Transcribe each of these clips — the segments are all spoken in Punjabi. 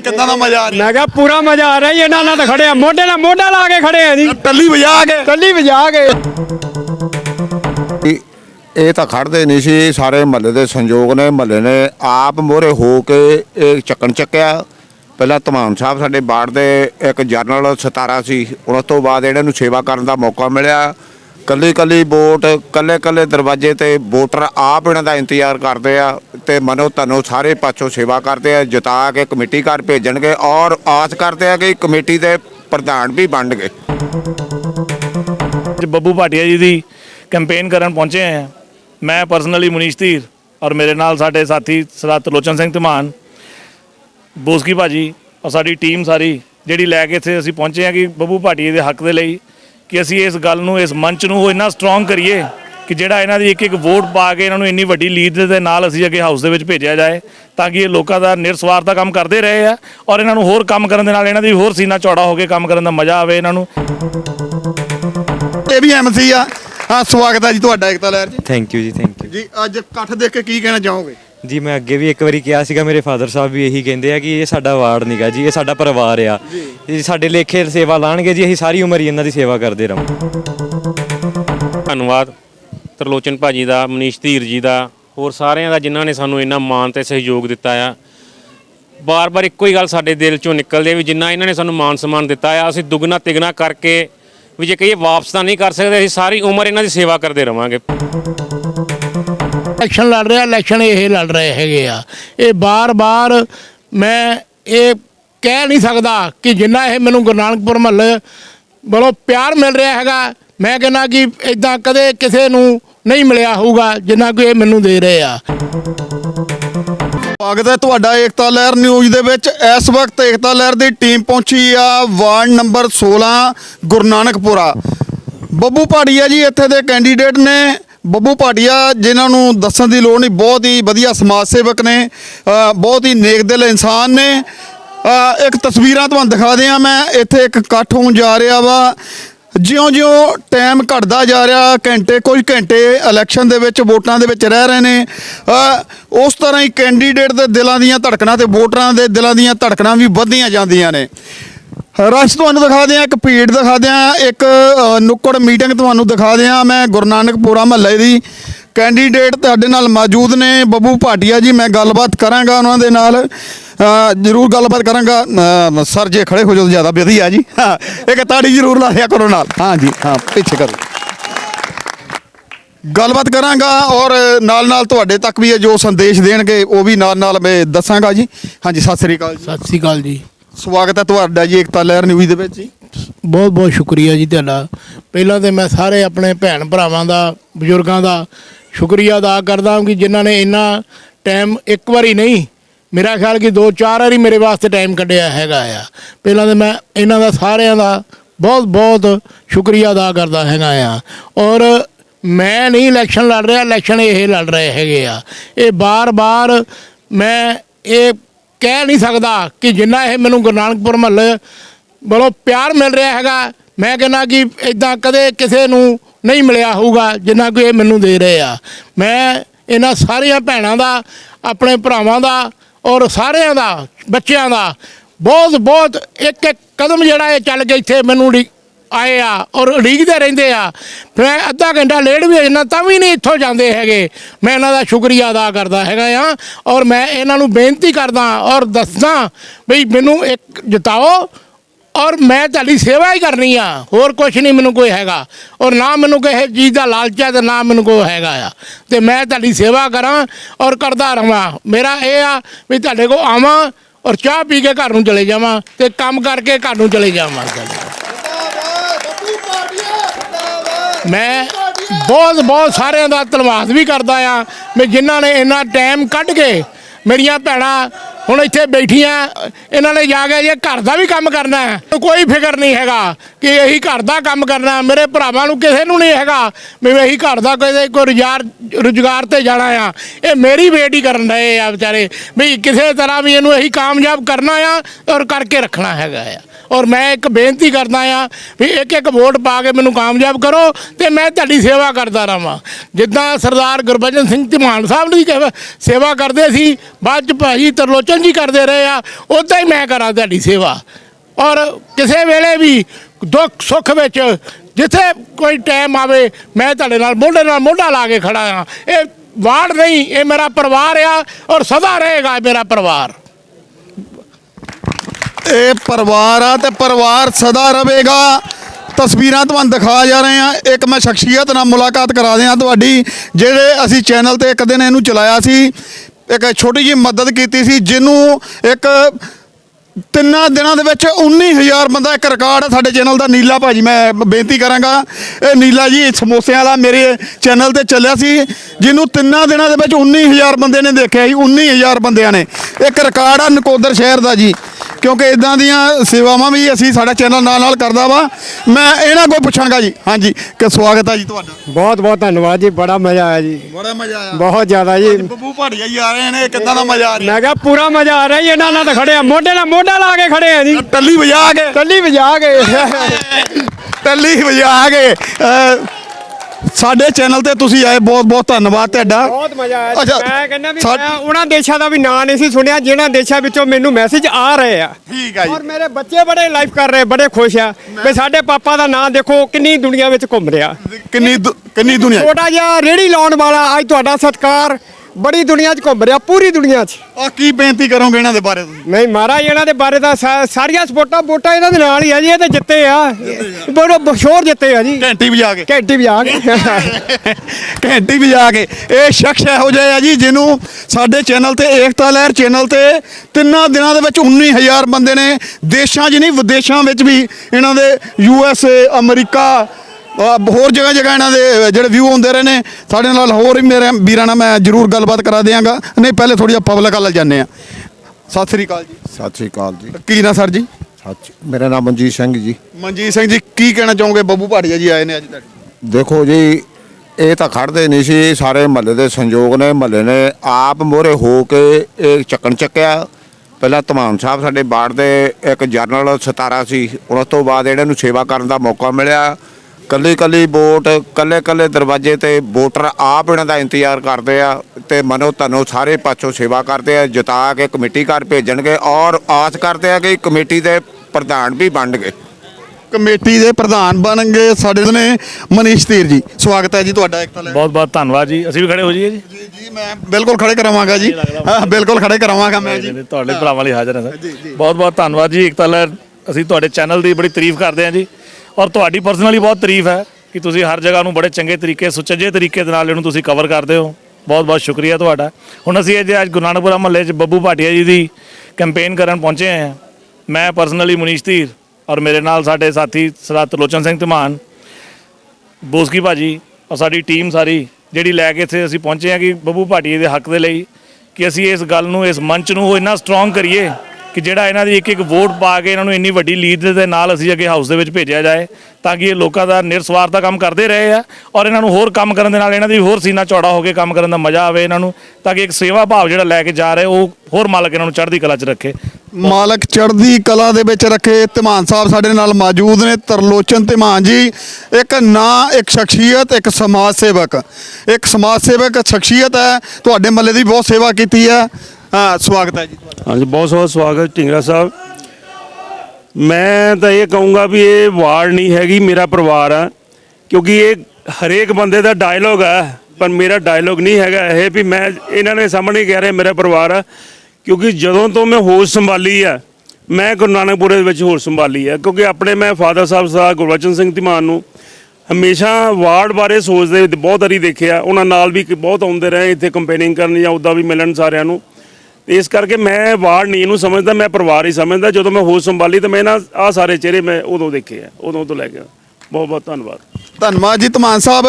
ਕੇ ਕਿੱਦਾਂ ਦਾ ਮਜ਼ਾ ਆ ਰਿਹਾ? ਮੈਂ ਕਿਹਾ ਪੂਰਾ ਮਜ਼ਾ ਆ ਰਿਹਾ ਜੀ ਇਹਨਾਂ ਨਾਲ ਤਾਂ ਖੜੇ ਆ। ਮੋਢੇ ਨਾਲ ਮੋਢਾ ਲਾ ਕੇ ਖੜੇ ਆ ਜੀ। ਟੱਲੀ ਵਜਾ ਕੇ। ਕੱਲੀ ਵਜਾ ਕੇ। ਇਹ- ਇਹ ਤਾਂ ਖੜਦੇ ਨਹੀਂ ਸੀ ਸਾਰੇ ਮਹੱਲੇ ਦੇ ਸੰਯੋਗ ਨੇ ਮਹੱਲੇ ਨੇ ਆਪ ਮੋਹਰੇ ਹੋ ਕੇ ਇਹ ਚੱਕਣ ਚੱਕਿਆ। ਪਹਿਲਾਂ ਧਮਾਨ ਸਾਹਿਬ ਸਾਡੇ ਬਾੜ ਦੇ ਇੱਕ ਜਰਨਲ ਸਤਾਰਾ ਸੀ ਉਸ ਤੋਂ ਬਾਅਦ ਇਹਨਾਂ ਨੂੰ ਸੇਵਾ ਕਰਨ ਦਾ ਮੌਕਾ ਮਿਲਿਆ। ਕੱਲੀ ਕੱਲੀ ਵੋਟ ਕੱਲੇ ਕੱਲੇ ਦਰਵਾਜ਼ੇ ਤੇ ਵੋਟਰ ਆਪ ਇਹਨਾਂ ਦਾ ਇੰਤਜ਼ਾਰ ਕਰਦੇ ਆ ਤੇ ਮਨੋ ਤਨੋ ਸਾਰੇ ਪਾਸੋਂ ਸੇਵਾ ਕਰਦੇ ਆ, ਜਿਤਾ ਕੇ ਕਮੇਟੀ ਘਰ ਭੇਜਣਗੇ ਔਰ ਆਸ ਕਰਦੇ ਆ ਕਿ ਕਮੇਟੀ ਦੇ ਪ੍ਰਧਾਨ ਵੀ ਬਣਨਗੇ ਅੱਜ ਬੱਬੂ ਭਾਟੀਆ ਜੀ ਦੀ ਕੈਂਪੇਨ ਕਰਨ ਪਹੁੰਚੇ ਹਾਂ ਮੈਂ ਪਰਸਨਲੀ ਮੁਨੀਸ਼ ਧੀਰ ਔਰ ਮੇਰੇ ਨਾਲ ਸਾਡੇ ਸਾਥੀ ਸਰਦਾਰ ਤਰਲੋਚਨ ਸਿੰਘ ਧਮਾਨ, ਬੋਸਕੀ ਭਾਜੀ ਔਰ ਸਾਡੀ ਟੀਮ ਸਾਰੀ ਜਿਹੜੀ ਲੈ ਕੇ ਇੱਥੇ ਅਸੀਂ ਪਹੁੰਚੇ ਹਾਂ ਕਿ ਬੱਬੂ ਭਾਟੀਏ ਦੇ ਹੱਕ ਦੇ ਲਈ ਕਿ ਅਸੀਂ ਇਸ ਗੱਲ ਨੂੰ ਇਸ ਮੰਚ ਨੂੰ ਉਹ ਇੰਨਾ ਸਟਰੋਂਗ ਕਰੀਏ ਕਿ ਜਿਹੜਾ ਇਹਨਾਂ ਦੀ ਇੱਕ ਇੱਕ ਵੋਟ ਪਾ ਕੇ ਇਹਨਾਂ ਨੂੰ ਇੰਨੀ ਵੱਡੀ ਲੀਡ ਦੇ ਨਾਲ ਅਸੀਂ ਅੱਗੇ ਹਾਊਸ ਦੇ ਵਿੱਚ ਭੇਜਿਆ ਜਾਏ ਤਾਂ ਕਿ ਇਹ ਲੋਕਾਂ ਦਾ ਨਿਰਸਵਾਰਥ ਦਾ ਕੰਮ ਕਰਦੇ ਰਹੇ ਆ ਔਰ ਇਹਨਾਂ ਨੂੰ ਹੋਰ ਕੰਮ ਕਰਨ ਦੇ ਨਾਲ ਇਹਨਾਂ ਦੀ ਹੋਰ ਸੀਨਾ ਚੌੜਾ ਹੋ ਕੇ ਕੰਮ ਕਰਨ ਦਾ ਮਜ਼ਾ ਆਵੇ ਇਹਨਾਂ ਨੂੰ। ਇਹ ਵੀ ਐਮਸੀ ਆ। ਹਾਂ ਸਵਾਗਤ ਹੈ ਜੀ ਤੁਹਾਡਾ ਇਕਤਾ ਲਹਿਰ ਜੀ। ਥੈਂਕ ਯੂ ਜੀ ਥੈਂਕ ਯੂ ਜੀ ਅੱਜ ਇਕੱਠ ਦੇਖ ਕੇ ਕੀ ਕਹਿਣਾ ਚਾਹੋਗੇ? ਜੀ ਮੈਂ ਅੱਗੇ ਵੀ ਇੱਕ ਵਾਰੀ ਕਿਹਾ ਸੀਗਾ ਮੇਰੇ ਫਾਦਰ ਸਾਹਿਬ ਵੀ ਇਹੀ ਕਹਿੰਦੇ ਆ ਕਿ ਇਹ ਸਾਡਾ ਵਾਰਡ ਨਹੀਂਗਾ ਜੀ ਇਹ ਸਾਡਾ ਪਰਿਵਾਰ ਆ। ਇਹ ਸਾਡੇ ਲੇਖੇ ਸੇਵਾ ਲਾਣਗੇ ਜੀ ਅਸੀਂ ਸਾਰੀ ਉਮਰ ਹੀ ਇਹਨਾਂ ਦੀ ਸੇਵਾ ਕਰਦੇ ਰਹਾਂਗੇ। ਧੰਨਵਾਦ। ਤਰਲੋਚਨ ਭਾਜੀ ਦਾ ਮਨੀਸ਼ ਧੀਰ ਜੀ ਦਾ ਹੋਰ ਸਾਰਿਆਂ ਦਾ ਜਿਨ੍ਹਾਂ ਨੇ ਸਾਨੂੰ ਇੰਨਾ ਮਾਣ ਤੇ ਸਹਿਯੋਗ ਦਿੱਤਾ ਆ। ਬਾਰ-ਬਾਰ ਇੱਕੋ ਹੀ ਗੱਲ ਸਾਡੇ ਦਿਲ ਚੋਂ ਨਿਕਲਦੀ ਹੈ ਵੀ ਜਿੰਨਾ ਇਹਨਾਂ ਨੇ ਸਾਨੂੰ ਮਾਣ ਸਨਮਾਨ ਦਿੱਤਾ ਆ ਅਸੀਂ ਦੁੱਗਣਾ ਤਿਗਣਾ ਕਰਕੇ ਵੀ ਜੇ ਕਹੀਏ ਵਾਪਸ ਤਾਂ ਨਹੀਂ ਕਰ ਸਕਦੇ ਅਸੀਂ ਸਾਰੀ ਉਮਰ ਇਹਨਾਂ ਦੀ ਸੇਵਾ ਕਰਦੇ ਰਵਾਂਗੇ। ਇਲੈਕਸ਼ਨ ਲੜ ਰਿਹਾ, ਇਲੈਕਸ਼ਨ ਇਹ ਲੜ ਰਹੇ ਹੈਗੇ ਆ। ਇਹ ਬਾਰ-ਬਾਰ ਮੈਂ ਇਹ ਕਹਿ ਨਹੀਂ ਸਕਦਾ ਕਿ ਜਿੰਨਾ ਇਹ ਮੈਨੂੰ ਗੁਰੂ ਨਾਨਕਪੁਰ ਮਹੱਲੇ ਵੱਲੋਂ ਪਿਆਰ ਮਿਲ ਰਿਹਾ ਹੈਗਾ, ਮੈਂ ਕਹਿੰਦਾ ਕਿ ਇਦਾਂ ਕਦੇ ਕਿਸੇ ਨੂੰ ਨਹੀਂ ਮਿਲਿਆ ਹੋਊਗਾ ਜਿੰਨਾ ਕਿ ਇਹ ਮੈਨੂੰ ਦੇ ਰਹੇ ਆ। ਸਵਾਗਤ ਹੈ ਤੁਹਾਡਾ ਏਕਤਾ ਲਹਿਰ ਨਿਊਜ਼ ਦੇ ਵਿੱਚ। ਇਸ ਵਕਤ ਏਕਤਾ ਲਹਿਰ ਦੀ ਟੀਮ ਪਹੁੰਚੀ ਆ ਵਾਰਡ ਨੰਬਰ 16 ਗੁਰੂ ਨਾਨਕਪੁਰਾ ਬੱਬੂ ਭਾਟੀਆ ਜੀ ਇੱਥੇ ਦੇ ਕੈਂਡੀਡੇਟ ਨੇ। ਬੱਬੂ ਭਾਟੀਆ, ਜਿਨ੍ਹਾਂ ਨੂੰ ਦੱਸਣ ਦੀ ਲੋੜ ਨਹੀਂ, ਬਹੁਤ ਹੀ ਵਧੀਆ ਸਮਾਜ ਸੇਵਕ ਨੇ ਬਹੁਤ ਹੀ ਨੇਕ ਦਿਲ ਇਨਸਾਨ ਨੇ। ਇੱਕ ਤਸਵੀਰਾਂ ਤੁਹਾਨੂੰ ਦਿਖਾ ਦਿਆਂ ਮੈਂ, ਇੱਥੇ ਇੱਕ ਇਕੱਠ ਹੋਣ ਜਾ ਰਿਹਾ ਵਾ। ਜਿਉਂ-ਜਿਉਂ ਟਾਈਮ ਘਟਦਾ ਜਾ ਰਿਹਾ, ਘੰਟੇ, ਕੁਝ ਘੰਟੇ ਇਲੈਕਸ਼ਨ ਦੇ ਵਿੱਚ ਵੋਟਾਂ ਦੇ ਵਿੱਚ ਰਹਿ ਰਹੇ ਨੇ। ਉਸ ਤਰ੍ਹਾਂ ਹੀ ਕੈਂਡੀਡੇਟ ਦੇ ਦਿਲਾਂ ਦੀਆਂ ਧੜਕਣਾਂ ਤੇ ਵੋਟਰਾਂ ਦੇ ਦਿਲਾਂ ਦੀਆਂ ਧੜਕਣਾਂ ਵੀ ਵੱਧਦੀਆਂ ਜਾਂਦੀਆਂ ਨੇ। ਰਸ਼ ਤੁਹਾਨੂੰ ਦਿਖਾ ਦਿਆਂ, ਇੱਕ ਭੀੜ ਦਿਖਾ ਦਿਆਂ, ਇੱਕ ਨੁੱਕੜ ਮੀਟਿੰਗ ਤੁਹਾਨੂੰ ਦਿਖਾ ਦਿਆਂ ਮੈਂ ਗੁਰੂ ਨਾਨਕਪੁਰਾ ਮਹੱਲੇ ਦੀ। ਕੈਂਡੀਡੇਟ ਤੁਹਾਡੇ ਨਾਲ ਮੌਜੂਦ ਨੇ, ਬੱਬੂ ਭਾਟੀਆ ਜੀ, ਮੈਂ ਗੱਲਬਾਤ ਕਰਾਂਗਾ ਉਹਨਾਂ ਦੇ ਨਾਲ। ਜ਼ਰੂਰ ਗੱਲਬਾਤ ਕਰਾਂਗਾ। ਸਰ ਜੇ ਖੜੇ ਹੋ ਜਾਓ ਤਾਂ ਜ਼ਿਆਦਾ ਵਧੀਆ ਜੀ। ਹਾਂ, ਇੱਕ ਤਾੜੀ ਜ਼ਰੂਰ ਲਾ ਲਿਆ ਕਰੋ ਨਾਲ। ਹਾਂ ਜੀ, ਹਾਂ, ਪਿੱਛੇ ਕਰੋ। ਗੱਲਬਾਤ ਕਰਾਂਗਾ ਔਰ ਨਾਲ ਨਾਲ ਤੁਹਾਡੇ ਤੱਕ ਵੀ ਇਹ ਜੋ ਸੰਦੇਸ਼ ਦੇਣਗੇ, ਉਹ ਵੀ ਨਾਲ ਨਾਲ ਮੈਂ ਦੱਸਾਂਗਾ ਜੀ। ਹਾਂਜੀ ਸਤਿ ਸ੍ਰੀ ਅਕਾਲ ਜੀ। ਸਤਿ ਸ੍ਰੀ ਅਕਾਲ ਜੀ। ਸਵਾਗਤ ਹੈ ਤੁਹਾਡਾ ਜੀ ਏਕਤਾ ਲਹਿਰ ਨਿਊਜ਼ ਦੇ ਵਿੱਚ ਜੀ। ਬਹੁਤ ਬਹੁਤ ਸ਼ੁਕਰੀਆ ਜੀ ਤੁਹਾਡਾ। ਪਹਿਲਾਂ ਤੇ ਮੈਂ ਸਾਰੇ ਆਪਣੇ ਭੈਣ ਭਰਾਵਾਂ ਦਾ, ਬਜ਼ੁਰਗਾਂ ਦਾ ਸ਼ੁਕਰੀਆ ਅਦਾ ਕਰਦਾ ਹਾਂ ਕਿ ਜਿਨ੍ਹਾਂ ਨੇ ਇੰਨਾ ਟਾਈਮ ਇੱਕ ਵਾਰੀ ਨਹੀਂ, ਮੇਰਾ ਖਿਆਲ ਕਿ ਦੋ ਚਾਰ ਵਾਰੀ ਮੇਰੇ ਵਾਸਤੇ ਟਾਈਮ ਕੱਢਿਆ ਹੈਗਾ ਆ। ਪਹਿਲਾਂ ਤੇ ਮੈਂ ਇਹਨਾਂ ਦਾ ਸਾਰਿਆਂ ਦਾ ਬਹੁਤ ਬਹੁਤ ਸ਼ੁਕਰੀਆ ਅਦਾ ਕਰਦਾ ਹੈਗਾ ਆ। ਔਰ ਮੈਂ ਨਹੀਂ ਇਲੈਕਸ਼ਨ ਲੜ ਰਿਹਾ ਇਲੈਕਸ਼ਨ ਇਹ ਲੜ ਰਹੇ ਹੈਗੇ ਆ। ਇਹ ਬਾਰ-ਬਾਰ ਮੈਂ ਇਹ ਕਹਿ ਨਹੀਂ ਸਕਦਾ ਕਿ ਜਿੰਨਾ ਇਹ ਮੈਨੂੰ ਗੁਰੂ ਨਾਨਕਪੁਰ ਮਹੱਲੇ ਵੱਲੋਂ ਪਿਆਰ ਮਿਲ ਰਿਹਾ ਹੈਗਾ, ਮੈਂ ਕਹਿੰਦਾ ਕਿ ਇਦਾਂ ਕਦੇ ਕਿਸੇ ਨੂੰ ਨਹੀਂ ਮਿਲਿਆ ਹੋਊਗਾ ਜਿੰਨਾ ਕਿ ਇਹ ਮੈਨੂੰ ਦੇ ਰਹੇ ਆ। ਮੈਂ ਇਹਨਾਂ ਸਾਰੀਆਂ ਭੈਣਾਂ ਦਾ, ਆਪਣੇ ਭਰਾਵਾਂ ਦਾ ਔਰ ਸਾਰਿਆਂ ਦਾ, ਬੱਚਿਆਂ ਦਾ ਬਹੁਤ ਬਹੁਤ ਇੱਕ ਇੱਕ ਕਦਮ ਜਿਹੜਾ ਇਹ ਚੱਲ ਕੇ ਇੱਥੇ ਮੈਨੂੰ ਉਡੀ- ਆਏ ਆ ਔਰ ਉਡੀਕਦੇ ਰਹਿੰਦੇ ਆ। ਮੈਂ ਅੱਧਾ ਘੰਟਾ ਲੇਟ ਵੀ ਹੋ ਜਾਂਦਾ, ਤਾਂ ਵੀ ਨਹੀਂ ਇੱਥੋਂ ਜਾਂਦੇ ਹੈਗੇ। ਮੈਂ ਇਹਨਾਂ ਦਾ ਸ਼ੁਕਰੀਆ ਅਦਾ ਕਰਦਾ ਹੈਗਾ ਆ ਔਰ ਮੈਂ ਇਹਨਾਂ ਨੂੰ ਬੇਨਤੀ ਕਰਦਾ ਔਰ ਦੱਸਦਾ ਵੀ ਮੈਨੂੰ ਇੱਕ ਜਿਤਾਓ ਔਰ ਮੈਂ ਤੁਹਾਡੀ ਸੇਵਾ ਹੀ ਕਰਨੀ ਆ, ਹੋਰ ਕੁਝ ਨਹੀਂ ਮੈਨੂੰ ਕੋਈ ਹੈਗਾ। ਔਰ ਨਾ ਮੈਨੂੰ ਕਿਸੇ ਚੀਜ਼ ਦਾ ਲਾਲਚ ਹੈ ਤੇ ਨਾ ਮੈਨੂੰ ਕੋਈ ਹੈਗਾ ਆ। ਤੇ ਮੈਂ ਤੁਹਾਡੀ ਸੇਵਾ ਕਰਾਂ ਔਰ ਕਰਦਾ ਰਹਾਂ ਮੇਰਾ ਇਹ ਆ ਵੀ ਤੁਹਾਡੇ ਕੋਲ ਆਵਾਂ ਔਰ ਚਾਹ ਪੀ ਕੇ ਘਰ ਨੂੰ ਚਲੇ ਜਾਵਾਂ ਤੇ ਕੰਮ ਕਰਕੇ ਘਰ ਨੂੰ ਚਲੇ ਜਾਵਾਂ। ਮੈਂ ਬਹੁਤ ਬਹੁਤ ਸਾਰਿਆਂ ਦਾ ਧੰਨਵਾਦ ਵੀ ਕਰਦਾ ਆ ਮੈਂ ਜਿਨ੍ਹਾਂ ਨੇ ਇੰਨਾ ਟਾਈਮ ਕੱਢ ਕੇ ਮੇਰੀਆਂ ਭੈਣਾਂ ਹੁਣ ਇੱਥੇ ਬੈਠੀਆਂ, ਇਹਨਾਂ ਨੇ ਜਾ ਕੇ ਜੇ ਘਰ ਦਾ ਵੀ ਕੰਮ ਕਰਨਾ ਹੈ। ਕੋਈ ਫਿਕਰ ਨਹੀਂ ਹੈਗਾ ਕਿ ਇਹੀ ਘਰ ਦਾ ਕੰਮ ਕਰਨਾ, ਮੇਰੇ ਭਰਾਵਾਂ ਨੂੰ ਕਿਸੇ ਨੂੰ ਨਹੀਂ ਹੈਗਾ ਵੀ ਇਹੀ ਘਰ ਦਾ ਕੋਈ ਕੋਈ ਰੁਜ਼ਗਾਰ ਰੁਜ਼ਗਾਰ ਤੇ ਜਾਣਾ ਆ। ਇਹ ਮੇਰੀ ਵੇਟ ਹੀ ਕਰਨ ਰਹੇ ਆ ਵਿਚਾਰੇ ਵੀ ਕਿਸੇ ਤਰ੍ਹਾਂ ਵੀ ਇਹਨੂੰ ਇਹੀ ਕਾਮਯਾਬ ਕਰਨਾ ਆ ਔਰ ਕਰਕੇ ਰੱਖਣਾ ਹੈਗਾ ਆ। ਔਰ ਮੈਂ ਇੱਕ ਬੇਨਤੀ ਕਰਦਾ ਆ ਵੀ ਇੱਕ ਇੱਕ ਵੋਟ ਪਾ ਕੇ ਮੈਨੂੰ ਕਾਮਯਾਬ ਕਰੋ ਤੇ ਮੈਂ ਤੁਹਾਡੀ ਸੇਵਾ ਕਰਦਾ ਰਵਾਂ ਜਿੱਦਾਂ ਸਰਦਾਰ ਗੁਰਬਚਨ ਸਿੰਘ ਧਮਾਨ ਸਾਹਿਬ ਦੀ ਕਹਿ- ਸੇਵਾ ਕਰਦੇ ਸੀ, ਬਾਅਦ ਚ ਭਾਈ ਤਰਲੋਚਨ ਜੀ ਕਰਦੇ ਰਹੇ ਆ ਉਦਾਂ ਹੀ ਮੈਂ ਕਰਾਂ ਤੁਹਾਡੀ ਸੇਵਾ। ਔਰ ਕਿਸੇ ਵੇਲੇ ਵੀ ਦੁੱਖ ਸੁੱਖ ਵਿੱਚ ਜਿੱਥੇ ਕੋਈ ਟਾਈਮ ਆਵੇ, ਮੈਂ ਤੁਹਾਡੇ ਨਾਲ ਮੋਢੇ ਨਾਲ ਮੋਢਾ ਲਾ ਕੇ ਖੜਾ ਹਾਂ। ਇਹ ਵਾੜ ਨਹੀਂ, ਇਹ ਮੇਰਾ ਪਰਿਵਾਰ ਆ ਔਰ ਸਦਾ ਰਹੇਗਾ ਇਹ ਮੇਰਾ ਪਰਿਵਾਰ। ਇਹ ਪਰਿਵਾਰ ਆ ਤੇ ਪਰਿਵਾਰ ਸਦਾ ਰਹੇਗਾ। ਤਸਵੀਰਾਂ ਤੁਹਾਨੂੰ ਦਿਖਾ ਜਾ ਰਹੇ ਆ ਇੱਕ ਮੈਂ ਸ਼ਖਸੀਅਤ ਨਾਲ ਮੁਲਾਕਾਤ ਕਰਾ ਦਿਆਂ ਤੁਹਾਡੀ, ਜਿਹੜੇ ਅਸੀਂ ਚੈਨਲ ਤੇ ਇੱਕ ਦਿਨ ਇਹਨੂੰ ਚਲਾਇਆ ਸੀ। ਇੱਕ ਛੋਟੀ ਜਿਹੀ ਮਦਦ ਕੀਤੀ ਸੀ, ਜਿਹਨੂੰ ਇੱਕ ਤਿੰਨਾਂ ਦਿਨਾਂ ਦੇ ਵਿੱਚ 19000 ਬੰਦਾ ਇੱਕ ਰਿਕਾਰਡ ਹੈ ਸਾਡੇ ਚੈਨਲ ਦਾ। ਨੀਲਾ ਭਾਜੀ, ਮੈਂ ਬੇਨਤੀ ਕਰਾਂਗਾ, ਇਹ ਨੀਲਾ ਜੀ ਸਮੋਸਿਆਂ ਵਾਲਾ ਮੇਰੇ ਚੈਨਲ ਤੇ ਚੱਲਿਆ ਸੀ, ਜਿਹਨੂੰ ਤਿੰਨਾਂ ਦਿਨਾਂ ਦੇ ਵਿੱਚ 19000 ਬੰਦੇ ਨੇ ਦੇਖਿਆ ਸੀ 19000 ਬੰਦਿਆਂ ਨੇ। ਇੱਕ ਰਿਕਾਰਡ ਆ ਨਕੋਦਰ ਸ਼ਹਿਰ ਦਾ ਜੀ। ਕਿਉਂਕਿ ਇਦਾਂ ਦੀਆਂ ਸੇਵਾਵਾਂ ਵੀ ਅਸੀਂ ਸਾਡਾ ਚੈਨਲ ਨਾਲ ਨਾਲ ਕਰਦਾ ਵਾ। ਮੈਂ ਇਹਨਾਂ ਕੋਲ ਪੁੱਛਾਂਗਾ ਜੀ। ਹਾਂਜੀ ਕਿ ਸਵਾਗਤ ਹੈ ਜੀ ਤੁਹਾਡਾ। ਬਹੁਤ ਬਹੁਤ ਧੰਨਵਾਦ ਜੀ। ਬੜਾ ਮਜ਼ਾ ਆਇਆ ਜੀ। ਬੜਾ ਮਜ਼ਾ ਆਇਆ। ਬਹੁਤ ਜ਼ਿਆਦਾ ਜੀ। ਬੱਬੂ ਭਾੜੀਆ ਜੀ ਆ ਰਹੇ ਨੇ। ਕਿੱਦਾਂ ਦਾ ਮਜ਼ਾ ਆ ਰਿਹਾ? ਮੈਂ ਕਿਹਾ ਪੂਰਾ ਮਜ਼ਾ ਆ ਰਿਹਾ ਜੀ। ਇਹਨਾਂ ਨਾਲ ਤਾਂ ਖੜੇ ਆ। ਮੋਢੇ ਨਾਲ ਮੋਢਾ ਲਾ ਕੇ ਖੜੇ ਆ ਜੀ। ਟੱਲੀ ਵਜਾ ਕੇ। ਕੱਲੀ ਵਜਾ ਕੇ। ਟੱਲੀ ਵਜਾ ਕੇ। ਸਾਡੇ ਚੈਨਲ ਤੇ ਤੁਸੀਂ ਆਏ ਬਹੁਤ ਬਹੁਤ ਧੰਨਵਾਦ ਤੁਹਾਡਾ। ਬਹੁਤ ਮਜ਼ਾ ਆਇਆ ਜੀ। ਅੱਛਾ, ਮੈਂ ਕਹਿੰਦਾ ਵੀ ਸਾ- ਮੈਂ ਉਹਨਾਂ ਦੇਸ਼ਾਂ ਦਾ ਵੀ ਨਾਂ ਨਹੀਂ ਸੀ ਸੁਣਿਆ ਜਿਹਨਾਂ ਦੇਸ਼ਾਂ ਵਿੱਚੋਂ ਮੈਨੂੰ ਮੈਸੇਜ ਆ ਰਹੇ ਆ। ਠੀਕ ਆ ਜੀ। ਔਰ ਮੇਰੇ ਬੱਚੇ ਬੜੇ ਲਾਈਫ ਕਰ ਰਹੇ ਬੜੇ ਖੁਸ਼ ਆ। ਵੀ ਸਾਡੇ ਪਾਪਾ ਦਾ ਨਾਂ ਦੇਖੋ ਕਿੰਨੀ ਦੁਨੀਆ ਵਿੱਚ ਘੁੰਮ ਰਿਹਾ। ਕਿੰਨੀ ਦੁ- ਕਿੰਨੀ ਦੁਨੀਆ ਛੋਟਾ ਜਿਹਾ ਰੇੜੀ ਲਾਉਣ ਵਾਲਾ ਅੱਜ ਤੁਹਾਡਾ ਸਤਿਕਾਰ ਬੜੀ ਦੁਨੀਆ 'ਚ ਘੁੰਮ ਰਿਹਾ ਪੂਰੀ ਦੁਨੀਆ 'ਚ। ਆ ਕੀ ਬੇਨਤੀ ਕਰੋਗੇ ਇਹਨਾਂ ਦੇ ਬਾਰੇ ਤੁਸੀਂ? ਨਹੀਂ ਮਹਾਰਾਜ ਇਹਨਾਂ ਦੇ ਬਾਰੇ ਤਾਂ ਸਾ- ਸਾਰੀਆਂ ਸਪੋਰਟਾਂ ਵੋਟਾਂ ਇਹਨਾਂ ਦੇ ਨਾਲ ਹੀ ਆ ਜੀ ਇਹ ਤਾਂ ਜਿੱਤੇ ਆ। ਬੜੋ ਬਸ਼ੋਰ ਜਿੱਤੇ ਆ ਜੀ। ਘੰਟੀ ਵਜਾ ਕੇ ਘੰਟੀ ਵੀ ਆ ਗਏ। ਘੰਟੀ ਵਜਾ ਕੇ ਇਹ ਸ਼ਖਸ ਇਹੋ ਜਿਹਾ ਆ ਜੀ ਜਿਹਨੂੰ ਸਾਡੇ ਚੈਨਲ ਤੇ ਏਕਤਾ ਲਹਿਰ ਚੈਨਲ ਤੇ ਤਿੰਨਾਂ ਦਿਨਾਂ ਦੇ ਵਿੱਚ 19000 ਬੰਦੇ ਨੇ ਦੇਸ਼ਾਂ 'ਚ ਨਹੀਂ ਵਿਦੇਸ਼ਾਂ ਵਿੱਚ ਵੀ ਇਹਨਾਂ ਦੇ ਯੂ ਐਸ ਏ ਅਮਰੀਕਾ ਹੋਰ ਜਗ੍ਹਾ ਜਗ੍ਹਾ ਇਹਨਾਂ ਦੇ ਜਿਹੜੇ ਵਿਊ ਹੁੰਦੇ ਰਹੇ ਨੇ ਸਾਡੇ ਨਾਲ ਹੋਰ ਵੀ ਮੇਰੇ ਵੀਰਾਂ ਨਾਲ ਮੈਂ ਜ਼ਰੂਰ ਗੱਲਬਾਤ ਕਰਾ ਦਿਆਂਗਾ। ਨਹੀਂ ਪਹਿਲੇ ਥੋੜੀ ਜਿਹਾ ਪਬਲਿਕ ਵੱਲ ਜਾਂਦੇ ਆ ਸਤਿ ਸ੍ਰੀ ਅਕਾਲ ਜੀ। ਸਤਿ ਸ੍ਰੀ ਅਕਾਲ ਜੀ। ਕੀ ਨਾ ਸਰ ਜੀ? ਸੱਚ ਮੇਰਾ ਨਾਮ ਮਨਜੀਤ ਸਿੰਘ ਜੀ। ਮਨਜੀਤ ਸਿੰਘ ਜੀ ਕੀ ਕਹਿਣਾ ਚਾਹੋਗੇ? ਬੱਬੂ ਭਾੜੀਆ ਜੀ ਆਏ ਨੇ ਅੱਜ ਤੁਹਾਡੇ ਦੇਖੋ ਜੀ ਇਹ ਤਾਂ ਖੜਦੇ ਨਹੀਂ ਸੀ ਸਾਰੇ ਮਹੱਲੇ ਦੇ ਸੰਯੋਗ ਨੇ ਮਹੱਲੇ ਨੇ ਆਪ ਮੋਰੇ ਹੋ ਕੇ ਇਹ ਚੱਕਣ ਚੱਕਿਆ। ਪਹਿਲਾਂ ਧਮਾਨ ਸਾਹਿਬ ਸਾਡੇ ਬਾੜ ਦੇ ਇੱਕ ਜਰਨਲ ਸਤਾਰਾ ਸੀ ਉਸ ਤੋਂ ਬਾਅਦ ਇਹਨਾਂ ਨੂੰ ਸੇਵਾ ਕਰਨ ਦਾ ਮੌਕਾ ਮਿਲਿਆ। ਕੱਲੀ ਕੱਲੀ ਵੋਟ ਕੱਲੇ ਕੱਲੇ ਦਰਵਾਜ਼ੇ ਤੇ ਵੋਟਰ ਆਪ ਇਹਨਾਂ ਦਾ ਇੰਤਜ਼ਾਰ ਕਰਦੇ ਆ ਤੇ ਮਨੋ ਤਨੋ ਸਾਰੇ ਪਾਸੋਂ ਸੇਵਾ ਕਰਦੇ ਆ ਜਿਤਾ ਕੇ ਕਮੇਟੀ ਘਰ ਭੇਜਣਗੇ ਔਰ ਆਸ ਕਰਦੇ ਆ ਕਿ ਕਮੇਟੀ ਦੇ ਪ੍ਰਧਾਨ ਵੀ ਬਣਨਗੇ ਕਮੇਟੀ ਦੇ ਪ੍ਰਧਾਨ ਬਣਨਗੇ ਸਾਡੇ ਨੇ ਮਨੀਸ਼ ਧੀਰ ਜੀ। ਸਵਾਗਤ ਹੈ ਜੀ ਤੁਹਾਡਾ ਇੱਕ ਤਾਂ ਬਹੁਤ ਬਹੁਤ ਧੰਨਵਾਦ ਜੀ। ਅਸੀਂ ਵੀ ਖੜੇ ਹੋ ਜਾਈਏ ਜੀ? ਜੀ ਜੀ ਮੈਂ ਬਿਲਕੁਲ ਖੜੇ ਕਰਾਵਾਂਗਾ ਜੀ। ਹਾਂ, ਬਿਲਕੁਲ ਖੜੇ ਕਰਾਵਾਂਗਾ ਮੈਂ ਜੀ। ਤੁਹਾਡੇ ਭਰਾਵਾਂ ਲਈ ਹਾਜ਼ਰ ਹਾਂ ਸਰ। ਬਹੁਤ ਬਹੁਤ ਧੰਨਵਾਦ ਜੀ। ਇਕਤਾ ਲਹਿਰ ਅਸੀਂ ਤੁਹਾਡੇ ਚੈਨਲ ਦੀ ਬੜੀ ਤਾਰੀਫ ਕਰਦੇ ਹਾਂ ਜੀ। ਔਰ ਤੁਹਾਡੀ ਪਰਸਨਲੀ ਬਹੁਤ ਤਾਰੀਫ ਹੈ ਕਿ ਤੁਸੀਂ ਹਰ ਜਗ੍ਹਾ ਨੂੰ ਬੜੇ ਚੰਗੇ ਤਰੀਕੇ, ਸੁਚੱਜੇ ਤਰੀਕੇ ਦੇ ਨਾਲ ਇਹਨੂੰ ਤੁਸੀਂ ਕਵਰ ਕਰਦੇ ਹੋ। ਬਹੁਤ ਬਹੁਤ ਸ਼ੁਕਰੀਆ ਤੁਹਾਡਾ। ਹੁਣ ਅਸੀਂ ਅੱਜ ਅੱਜ ਗੁਰੂ ਨਾਨਕਪੁਰਾ ਮਹੱਲੇ 'ਚ ਬੱਬੂ ਭਾਟੀਆ ਜੀ ਦੀ ਕੈਂਪੇਨ ਕਰਨ ਪਹੁੰਚੇ ਹਾਂ। ਮੈਂ ਪਰਸਨਲੀ ਮੁਨੀਸ਼ ਧੀਰ ਔਰ ਮੇਰੇ ਨਾਲ ਸਾਡੇ ਸਾਥੀ ਸਰਦਾਰ ਤਰਲੋਚਨ ਸਿੰਘ ਧਮਾਨ, ਬੋਸਕੀ ਭਾਜੀ ਔਰ ਸਾਡੀ ਟੀਮ ਸਾਰੀ ਜਿਹੜੀ ਲੈ ਕੇ ਇੱਥੇ ਅਸੀਂ ਪਹੁੰਚੇ ਹਾਂ ਕਿ ਬੱਬੂ ਭਾਟੀਏ ਦੇ ਹੱਕ ਦੇ ਲਈ ਕਿ ਅਸੀਂ ਇਸ ਗੱਲ ਨੂੰ, ਇਸ ਮੰਚ ਨੂੰ ਇੰਨਾ ਸਟਰੋਂਗ ਕਰੀਏ ਕਿ ਜਿਹੜਾ ਇਹਨਾਂ ਦੀ ਇੱਕ ਇੱਕ ਵੋਟ ਪਾ ਕੇ ਇਹਨਾਂ ਨੂੰ ਇੰਨੀ ਵੱਡੀ ਲੀਡ ਦੇ ਨਾਲ ਅਸੀਂ ਅੱਗੇ ਹਾਊਸ ਦੇ ਵਿੱਚ ਭੇਜਿਆ ਜਾਏ, ਤਾਂ ਕਿ ਇਹ ਲੋਕਾਂ ਦਾ ਨਿਰਸਵਾਰਥ ਦਾ ਕੰਮ ਕਰਦੇ ਰਹੇ ਆ ਔਰ ਇਹਨਾਂ ਨੂੰ ਹੋਰ ਕੰਮ ਕਰਨ ਦੇ ਨਾਲ ਇਹਨਾਂ ਦੀ ਹੋਰ ਸੀਨਾ ਚੌੜਾ ਹੋ ਕੇ ਕੰਮ ਕਰਨ ਦਾ ਮਜ਼ਾ ਆਵੇ ਇਹਨਾਂ ਨੂੰ, ਤਾਂ ਕਿ ਇੱਕ ਸੇਵਾ ਭਾਵ ਜਿਹੜਾ ਲੈ ਕੇ ਜਾ ਰਹੇ ਉਹ ਹੋਰ ਮਾਲਕ ਇਹਨਾਂ ਨੂੰ ਚੜ੍ਹਦੀ ਕਲਾ 'ਚ ਰੱਖੇ। ਮਾਲਕ ਚੜ੍ਹਦੀ ਕਲਾ ਦੇ ਵਿੱਚ ਰੱਖੇ। ਧਮਾਨ ਸਾਹਿਬ ਸਾਡੇ ਨਾਲ ਮੌਜੂਦ ਨੇ। ਤਰਲੋਚਨ ਧਮਾਨ ਜੀ, ਇੱਕ ਨਾਂ, ਇੱਕ ਸ਼ਖਸੀਅਤ, ਇੱਕ ਸਮਾਜ ਸੇਵਕ। ਇੱਕ ਸਮਾਜ ਸੇਵਕ ਸ਼ਖਸੀਅਤ ਹੈ। ਤੁਹਾਡੇ ਮੱਲੇ ਦੀ ਬਹੁਤ ਸੇਵਾ ਕੀਤੀ ਹੈ। ਹਾਂ, ਸਵਾਗਤ ਹੈ ਜੀ ਤੁਹਾਡਾ। ਹਾਂਜੀ, ਬਹੁਤ ਬਹੁਤ ਸਵਾਗਤ ਢਿੰਗਰਾ ਸਾਹਿਬ। ਮੈਂ ਤਾਂ ਇਹ ਕਹੂੰਗਾ ਵੀ ਇਹ ਵਾਰਡ ਨਹੀਂ ਹੈਗੀ, ਮੇਰਾ ਪਰਿਵਾਰ ਆ। ਕਿਉਂਕਿ ਇਹ ਹਰੇਕ ਬੰਦੇ ਦਾ ਡਾਇਲੋਗ ਹੈ ਪਰ ਮੇਰਾ ਡਾਇਲੋਗ ਨਹੀਂ ਹੈਗਾ ਇਹ ਵੀ ਮੈਂ ਇਹਨਾਂ ਨੇ ਸਾਹਮਣੇ ਕਹਿ ਰਿਹਾ, ਮੇਰਾ ਪਰਿਵਾਰ ਆ। ਕਿਉਂਕਿ ਜਦੋਂ ਤੋਂ ਮੈਂ ਹੋਸ਼ ਸੰਭਾਲੀ ਆ, ਮੈਂ ਗੁਰੂ ਨਾਨਕਪੁਰੇ ਦੇ ਵਿੱਚ ਹੋਸ਼ ਸੰਭਾਲੀ ਆ। ਕਿਉਂਕਿ ਆਪਣੇ ਮੈਂ ਫਾਦਰ ਸਾਹਿਬ ਸਾਹਿਬ ਗੁਰਬਚਨ ਸਿੰਘ ਧੀਮਾਨ ਨੂੰ ਹਮੇਸ਼ਾ ਵਾਰਡ ਬਾਰੇ ਸੋਚਦੇ, ਬਹੁਤ ਵਾਰੀ ਦੇਖਿਆ। ਉਹਨਾਂ ਨਾਲ ਵੀ ਬਹੁਤ ਆਉਂਦੇ ਰਹੇ, ਇੱਥੇ ਕੰਪੇਨਿੰਗ ਕਰਨ ਜਾਂ ਉੱਦਾਂ ਵੀ ਮਿਲਣ ਸਾਰਿਆਂ ਨੂੰ। ਤੇ ਇਸ ਕਰਕੇ ਮੈਂ ਵਾਰਡ ਨਹੀਂ ਨੂੰ ਸਮਝਦਾ ਮੈਂ ਪਰਿਵਾਰ ਹੀ ਸਮਝਦਾ। ਜਦੋਂ ਮੈਂ ਹੋਸ਼ ਸੰਭਾਲੀ ਤਾਂ ਮੈਂ ਨਾ ਆ ਸਾਰੇ ਚਿਹਰੇ ਮੈਂ ਉਦੋਂ ਦੇਖੇ ਆ ਉਦੋਂ ਤੋਂ ਲੈ ਕੇ ਬਹੁਤ ਬਹੁਤ ਧੰਨਵਾਦ। ਧੰਨਵਾਦ ਜੀ ਧਮਾਨ ਸਾਹਿਬ।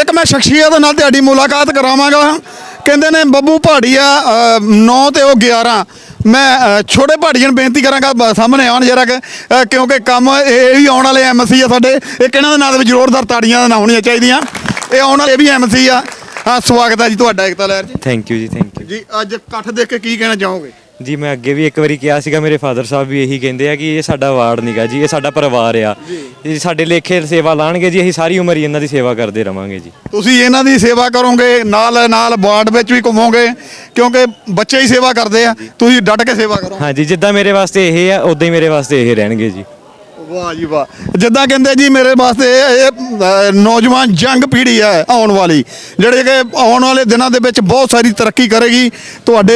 ਇੱਕ ਮੈਂ ਸ਼ਖਸੀਅਤ ਨਾਲ ਤੁਹਾਡੀ ਮੁਲਾਕਾਤ ਕਰਾਵਾਂਗਾ। ਕਹਿੰਦੇ ਨੇ ਬੱਬੂ ਭਾੜੀਆ 9 ਤੇ ਉਹ 11 ਮੈਂ ਅ, ਛੋਟੇ ਭਾੜੀਆਂ ਨੂੰ ਬੇਨਤੀ ਕਰਾਂਗਾ ਬ- ਸਾਹਮਣੇ ਆਉਣ ਜਰਾ ਕਿ ਅ, ਕਿਉਂਕਿ ਕੰਮ ਇਹ ਵੀ ਆਉਣ ਵਾਲੇ ਐਮਸੀ ਆ ਸਾਡੇ। ਇੱਕ ਇਹਨਾਂ ਦੇ ਨਾਂ ਦੇ ਵਿੱਚ ਜ਼ੋਰਦਾਰ ਤਾੜੀਆਂ ਨਾ ਹੋਣੀਆਂ ਚਾਹੀਦੀਆਂ। ਇਹ ਆਉਣ ਵਾਲੇ ਇਹ ਵੀ ਐਮਸੀ ਆ। ਹਾਂ ਸਵਾਗਤ ਹੈ ਜੀ ਤੁਹਾਡਾ ਇਕਤਾ ਲਹਿਰ ਜੀ ਥੈਂਕ ਯੂ ਜੀ ਥੈਂਕ ਯੂ ਜੀ ਅੱਜ ਇਕੱਠ ਦੇਖ ਕੇ ਕੀ ਕਹਿਣਾ ਚਾਹੋਗੇ? ਜੀ ਮੈਂ ਅੱਗੇ ਵੀ ਇੱਕ ਵਾਰੀ ਕਿਹਾ ਸੀਗਾ ਮੇਰੇ ਫਾਦਰ ਸਾਹਿਬ ਵੀ ਇਹੀ ਕਹਿੰਦੇ ਆ ਕਿ ਇਹ ਸਾਡਾ ਵਾਰਡ ਨਹੀਂਗਾ ਜੀ ਇਹ ਸਾਡਾ ਪਰਿਵਾਰ ਆ। ਇਹ ਸਾਡੇ ਲੇਖੇ ਸੇਵਾ ਲਾਣਗੇ ਜੀ ਅਸੀਂ ਸਾਰੀ ਉਮਰ ਹੀ ਇਹਨਾਂ ਦੀ ਸੇਵਾ ਕਰਦੇ ਰਵਾਂਗੇ ਜੀ। ਤੁਸੀਂ ਇਹਨਾਂ ਦੀ ਸੇਵਾ ਕਰੋਗੇ ਨਾਲ ਨਾਲ ਵਾਰਡ ਵਿੱਚ ਵੀ ਘੁੰਮੋਗੇ ਕਿਉਂਕਿ ਬੱਚੇ ਹੀ ਸੇਵਾ ਕਰਦੇ ਆ ਤੁਸੀਂ ਡਟ ਕੇ ਸੇਵਾ ਕਰੋ ਹਾਂਜੀ ਜਿੱਦਾਂ ਮੇਰੇ ਵਾਸਤੇ ਇਹ ਆ ਉਦਾਂ ਹੀ ਮੇਰੇ ਵਾਸਤੇ ਇਹ ਰਹਿਣਗੇ ਜੀ। ਵਾਹ ਜੀ ਵਾਹ। ਜਿੱਦਾਂ ਕਹਿੰਦੇ ਜੀ ਮੇਰੇ ਵਾਸਤੇ ਇਹ ਇਹ, ਅ, ਨੌਜਵਾਨ ਜੰਗ ਪੀੜ੍ਹੀ ਹੈ ਆਉਣ ਵਾਲੀ। ਜਿਹੜੇ ਕਿ ਆਉਣ ਵਾਲੇ ਦਿਨਾਂ ਦੇ ਵਿੱਚ ਬਹੁਤ ਸਾਰੀ ਤਰੱਕੀ ਕਰੇਗੀ ਤੁਹਾਡੇ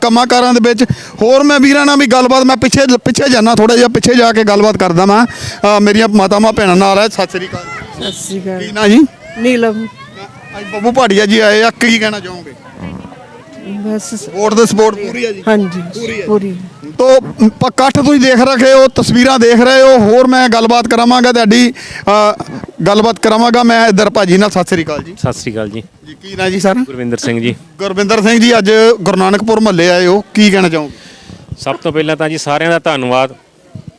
ਕੰਮਾਂ ਕਾਰਾਂ ਦੇ ਵਿੱਚ। ਹੋਰ ਮੈਂ ਵੀਰਾਂ ਨਾਲ ਵੀ ਗੱਲਬਾਤ ਮੈਂ ਪਿੱਛੇ ਪਿੱਛੇ ਜਾਣਾ ਥੋੜਾ ਜਿਹਾ ਪਿੱਛੇ ਜਾ ਕੇ ਗੱਲਬਾਤ ਕਰਦਾ ਮੈਂ ਅ, ਮੇਰੀਆਂ ਮਾਤਾਵਾਂ ਭੈਣਾਂ ਨਾਲ ਹੈ। ਸਤਿ ਸ੍ਰੀ ਅਕਾਲ। ਸਤਿ ਸ੍ਰੀ ਅਕਾਲ। ਕੀ ਨਾ ਜੀ? ਨੀਲਮ। ਅੱਜ ਬੱਬੂ ਭਾਟੀਆ ਜੀ ਆਏ ਆ ਕੀ ਕਹਿਣਾ ਚਾਹੋਗੇ? ਬਸ ਵੋਟ ਦੇ ਸਪੋਰਟ ਪੂਰੀ ਹੈ ਜੀ। ਹਾਂਜੀ ਪੂਰੀ ਤੋ ਪ- ਇਕੱਠ ਤੁਸੀਂ ਦੇਖ ਰਹੇ ਹੋ ਤਸਵੀਰਾਂ ਦੇਖ ਰਹੇ ਹੋ ਹੋਰ ਮੈਂ ਗੱਲਬਾਤ ਕਰਾਵਾਂਗਾ ਤੁਹਾਡੀ ਅ, ਗੱਲਬਾਤ ਕਰਾਵਾਂਗਾ ਮੈਂ ਇਧਰ ਭਾਜੀ ਨਾਲ ਸਤਿ ਸ੍ਰੀ ਅਕਾਲ ਜੀ। ਸਤਿ ਸ੍ਰੀ ਅਕਾਲ ਜੀ। ਜੀ ਕੀ ਨਾਂ ਜੀ ਸਰ? ਗੁਰਵਿੰਦਰ ਸਿੰਘ ਜੀ। ਗੁਰਵਿੰਦਰ ਸਿੰਘ ਜੀ ਅੱਜ ਗੁਰੂ ਨਾਨਕਪੁਰ ਮਹੱਲੇ ਆਏ ਹੋ ਕੀ ਕਹਿਣਾ ਚਾਹੋਗੇ? ਸਭ ਤੋਂ ਪਹਿਲਾਂ ਤਾਂ ਜੀ ਸਾਰਿਆਂ ਦਾ ਧੰਨਵਾਦ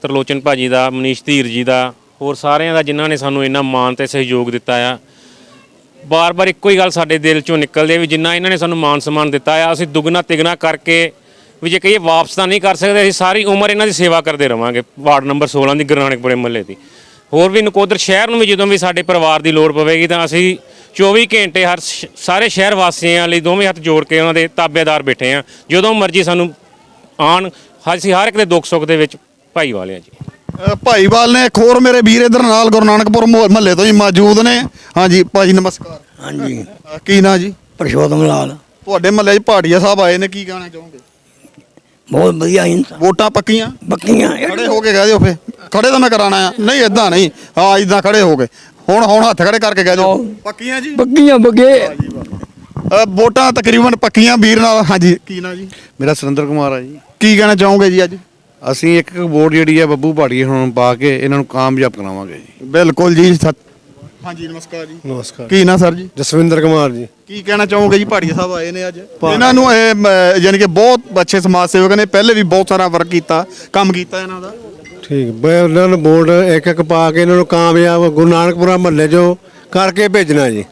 ਤਰਲੋਚਨ ਭਾਜੀ ਦਾ ਮਨੀਸ਼ ਧੀਰ ਜੀ ਦਾ ਹੋਰ ਸਾਰਿਆਂ ਦਾ ਜਿਨ੍ਹਾਂ ਨੇ ਸਾਨੂੰ ਇੰਨਾ ਮਾਣ ਤੇ ਸਹਿਯੋਗ ਦਿੱਤਾ ਆ। ਬਾਰ-ਬਾਰ ਇੱਕੋ ਹੀ ਗੱਲ ਸਾਡੇ ਦਿਲ ਚੋਂ ਨਿਕਲਦੀ ਹੈ ਵੀ ਜਿੰਨਾ ਇਹਨਾਂ ਨੇ ਸਾਨੂੰ ਮਾਨ ਸਨਮਾਨ ਦਿੱਤਾ ਆ, ਅਸੀਂ ਦੁੱਗਣਾ ਤਿਗਣਾ ਕਰਕੇ ਵੀ ਜੇ ਕਹੀਏ ਵਾਪਸ ਤਾਂ ਨਹੀਂ ਕਰ ਸਕਦੇ, ਅਸੀਂ ਸਾਰੀ ਉਮਰ ਇਹਨਾਂ ਦੀ ਸੇਵਾ ਕਰਦੇ ਰਵਾਂਗੇ, ਵਾਰਡ ਨੰਬਰ 16 ਦੀ, ਗੁਰਨਾਨਕਪੁਰੇ ਮਹੱਲੇ ਦੀ। ਹੋਰ ਵੀ ਨਕੋਦਰ ਸ਼ਹਿਰ ਨੂੰ ਵੀ ਜਦੋਂ ਵੀ ਸਾਡੇ ਪਰਿਵਾਰ ਦੀ ਲੋੜ ਪਵੇਗੀ ਤਾਂ ਅਸੀਂ 24 ਘੰਟੇ ਹਰ ਸ਼- ਸਾਰੇ ਸ਼ਹਿਰ ਵਾਸੀਆਂ ਲਈ ਦੋਵੇਂ ਹੱਥ ਜੋੜ ਕੇ ਉਹਨਾਂ ਦੇ ਤਾਬੇਦਾਰ ਬੈਠੇ ਆ ਜਦੋਂ ਮਰਜ਼ੀ ਸਾਨੂੰ ਆਣ ਅਸੀਂ ਹਰ ਇੱਕ ਦੇ ਦੁੱਖ ਸੁੱਖ ਦੇ ਵਿੱਚ ਭਾਈ ਵਾਲੇ ਆ ਜੀ। ਭਾਈਵਾਲ ਨੇ ਇੱਕ ਹੋਰ ਮੇਰੇ ਵੀਰ ਇਧਰ ਨਾਲ ਗੁਰੂ ਨਾਨਕਪੁਰ ਮੁਹ- ਮਹੱਲੇ ਤੋਂ ਹੀ ਮੌਜੂਦ ਨੇ। ਹਾਂਜੀ ਭਾਜੀ ਨਮਸਕਾਰ। ਹਾਂਜੀ। ਅ, ਕੀ ਨਾਂ ਜੀ? ਪਰਸ਼ੋਤਮ ਲਾਲ ਤੁਹਾਡੇ ਮਹੱਲੇ 'ਚ ਭਾਟੀਆ ਸਾਹਿਬ ਆਏ ਨੇ ਕੀ ਕਹਿਣਾ ਚਾਹੋਗੇ? ਬਹੁਤ ਵਧੀਆ ਇਨਸਾਨ ਵੋਟਾਂ ਪੱਕੀਆਂ? ਬੱਕੀਆਂ ਖੜੇ ਹੋ ਕੇ ਕਹਿ ਦਿਓ ਫੇ ਖੜੇ ਤਾਂ ਮੈਂ ਕਰਾਣਾ ਆ। ਨਹੀਂ ਇਦਾਂ ਨਹੀਂ। ਹਾਂ ਇਦਾਂ ਖੜੇ ਹੋ ਕੇ। ਹੁਣ ਹੁਣ ਹੱਥ ਖੜੇ ਕਰਕੇ ਕਹਿ ਦਿਓ। ਪੱਕੀਆਂ ਜੀ? ਬੱਕੀਆਂ ਬੱਗੇ ਅ, ਵੋਟਾਂ ਤਕਰੀਬਨ ਪੱਕੀਆਂ ਵੀਰ ਨਾਲ। ਹਾਂਜੀ ਕੀ ਨਾਂ ਜੀ? ਮੇਰਾ ਸੁਰਿੰਦਰ ਕੁਮਾਰ ਆ ਜੀ। ਕੀ ਕਹਿਣਾ ਚਾਹੋਗੇ ਜੀ ਅੱਜ? ਅਸੀਂ ਇੱਕ ਇੱਕ ਵੋਟ ਜਿਹੜੀ ਆ ਬੱਬੂ ਭਾੜੀ ਹੁਣ ਪਾ ਕੇ ਇਹਨਾਂ ਨੂੰ ਕਾਮਯਾਬ ਕਰਾਵਾਂਗੇ ਜੀ। ਬਿਲਕੁਲ ਜੀ ਸਤ ਹਾਂਜੀ ਨਮਸਕਾਰ ਜੀ। ਨਮਸਕਾਰ। ਕੀ ਨਾਂ ਸਰ ਜੀ? ਜਸਵਿੰਦਰ ਕੁਮਾਰ ਜੀ। ਕੀ ਕਹਿਣਾ ਚਾਹੋਗੇ ਜੀ? ਭਾੜੀਆ ਸਾਹਿਬ ਆਏ ਨੇ ਅੱਜ। ਇਹਨਾਂ ਨੂੰ ਇਹ ਮ, ਯਾਨੀ ਕਿ ਬਹੁਤ ਅੱਛੇ ਸਮਾਜ ਸੇਵਕ ਨੇ ਪਹਿਲੇ ਵੀ ਬਹੁਤ ਸਾਰਾ ਵਰਕ ਕੀਤਾ ਕੰਮ ਕੀਤਾ ਇਹਨਾਂ ਦਾ। ਠੀਕ ਬਈ ਉਹਨਾਂ ਨੂੰ ਵੋਟ ਇੱਕ ਇੱਕ ਪਾ ਕੇ ਇਹਨਾਂ ਨੂੰ ਕਾਮਯਾਬ ਗੁਰੂ ਨਾਨਕਪੁਰਾ ਮਹੱਲੇ 'ਚੋਂ ਕਰਕੇ ਭੇਜਣਾ ਜੀ।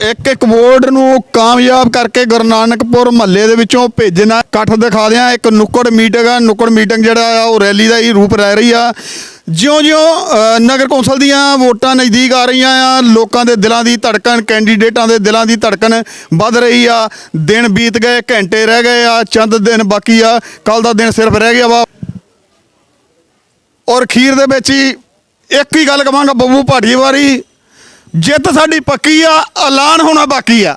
ਇੱਕ ਇੱਕ ਵੋਟ ਨੂੰ ਕਾਮਯਾਬ ਕਰਕੇ ਗੁਰੂ ਨਾਨਕਪੁਰ ਮਹੱਲੇ ਦੇ ਵਿੱਚੋਂ ਭੇਜਣਾ ਇਕੱਠ ਦਿਖਾ ਦਿਆਂ, ਇੱਕ ਨੁੱਕੜ ਮੀਟਿੰਗ ਆ। ਨੁੱਕੜ ਮੀਟਿੰਗ ਜਿਹੜਾ ਆ, ਉਹ ਰੈਲੀ ਦਾ ਹੀ ਰੂਪ ਲੈ ਰਹੀ ਆ। ਜਿਉਂ-ਜਿਉਂ ਨਗਰ ਕੌਂਸਲ ਦੀਆਂ ਵੋਟਾਂ ਨਜ਼ਦੀਕ ਆ ਰਹੀਆਂ ਆ, ਲੋਕਾਂ ਦੇ ਦਿਲਾਂ ਦੀ ਧੜਕਣ ਕੈਂਡੀਡੇਟਾਂ ਦੇ ਦਿਲਾਂ ਦੀ ਧੜਕਣ ਵੱਧ ਰਹੀ ਆ। ਦਿਨ ਬੀਤ ਗਏ, ਘੰਟੇ ਰਹਿ ਗਏ ਆ, ਚੰਦ ਦਿਨ ਬਾਕੀ ਆ। ਕੱਲ ਦਾ ਦਿਨ ਸਿਰਫ ਰਹਿ ਗਿਆ ਵਾ। ਔਰ ਖੀਰ ਦੇ ਵਿੱਚ ਹੀ ਇੱਕ ਹੀ ਗੱਲ ਕਵਾਂਗਾ, ਬੱਬੂ ਭਾਟੀਵਾਰੀ। ਜਿੱਤ ਸਾਡੀ ਪੱਕੀ ਆ, ਐਲਾਨ ਹੋਣਾ ਬਾਕੀ ਆ।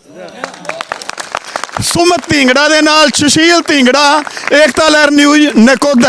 ਸੁਮਤ ਢਿੰਗੜਾ ਦੇ ਨਾਲ ਸੁਸ਼ੀਲ ਢਿੰਗੜਾ ਏਕਤਾ ਲਹਿਰ ਨਿਊਜ਼ ਨਕੋਦਰ।